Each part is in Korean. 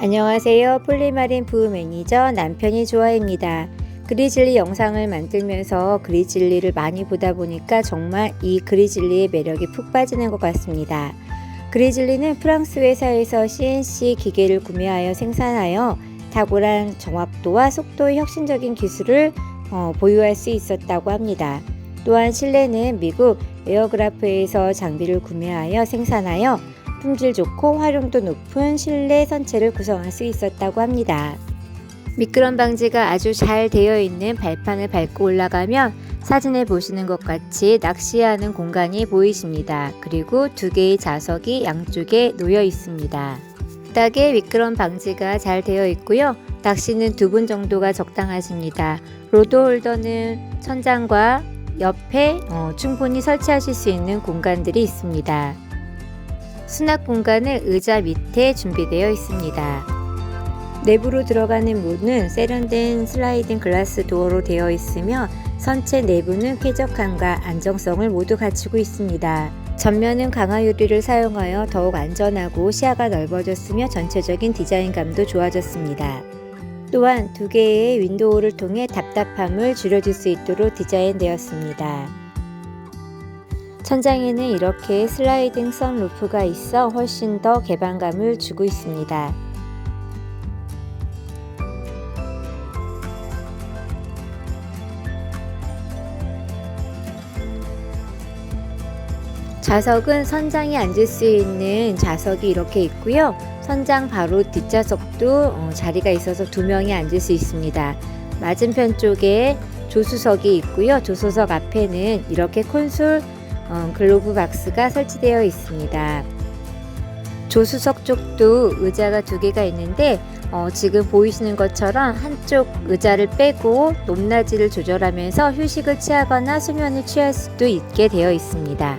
안녕하세요. 폴리마린 부부 매니저 남편이 좋아입니다. 그리즐리 영상을 만들면서 그리즐리를 많이 보다 보니까 정말 이 그리즐리의 매력이 푹 빠지는 것 같습니다. 그리즐리는 프랑스 회사에서 CNC 기계를 구매하여 생산하여 탁월한 정확도와 속도의 혁신적인 기술을 어, 보유할 수 있었다고 합니다. 또한 실내는 미국 에어그라프에서 장비를 구매하여 생산하여 품질 좋고 활용도 높은 실내 선체를 구성할 수 있었다고 합니다. 미끄럼 방지가 아주 잘 되어 있는 발판을 밟고 올라가면 사진에 보시는 것 같이 낚시하는 공간이 보이십니다. 그리고 두 개의 자석이 양쪽에 놓여 있습니다. 바닥에 미끄럼 방지가 잘 되어 있고요. 낚시는 두 분 정도가 적당하십니다. 로드 홀더는 천장과 옆에 어, 충분히 설치하실 수 있는 공간들이 있습니다. 수납 공간은 의자 밑에 준비되어 있습니다. 내부로 들어가는 문은 세련된 슬라이딩 글라스 도어로 되어 있으며 선체 내부는 쾌적함과 안정성을 모두 갖추고 있습니다. 전면은 강화 유리를 사용하여 더욱 안전하고 시야가 넓어졌으며 전체적인 디자인감도 좋아졌습니다. 또한 두 개의 윈도우를 통해 답답함을 줄여줄 수 있도록 디자인되었습니다. 천장에는 이렇게 슬라이딩 선루프가 있어 훨씬 더 개방감을 주고 있습니다. 좌석은 선장이 앉을 수 있는 좌석이 이렇게 있고요. 선장 바로 뒷좌석도 어, 자리가 있어서 두 명이 앉을 수 있습니다. 맞은편 쪽에 조수석이 있고요. 조수석 앞에는 이렇게 콘솔 어, 글로브 박스가 설치되어 있습니다. 조수석 쪽도 의자가 두 개가 있는데 어, 지금 보이시는 것처럼 한쪽 의자를 빼고 높낮이를 조절하면서 휴식을 취하거나 수면을 취할 수도 있게 되어 있습니다.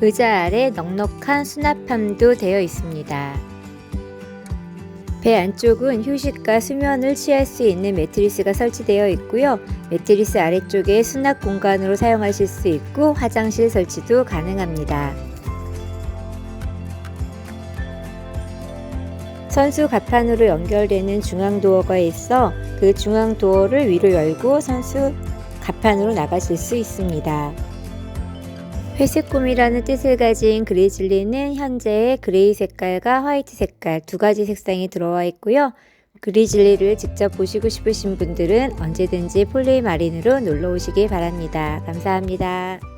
의자 아래 넉넉한 수납함도 되어 있습니다. 배 안쪽은 휴식과 수면을 취할 수 있는 매트리스가 설치되어 있고요. 매트리스 아래쪽에 수납 공간으로 사용하실 수 있고 화장실 설치도 가능합니다. 선수 갑판으로 연결되는 중앙 도어가 있어 그 중앙 도어를 위로 열고 선수 갑판으로 나가실 수 있습니다. 회색 꿈이라는 뜻을 가진 그리즐리는 현재 그레이 색깔과 화이트 색깔 두 가지 색상이 들어와 있고요. 그리즐리를 직접 보시고 싶으신 분들은 언제든지 폴리마린으로 놀러 오시기 바랍니다. 감사합니다.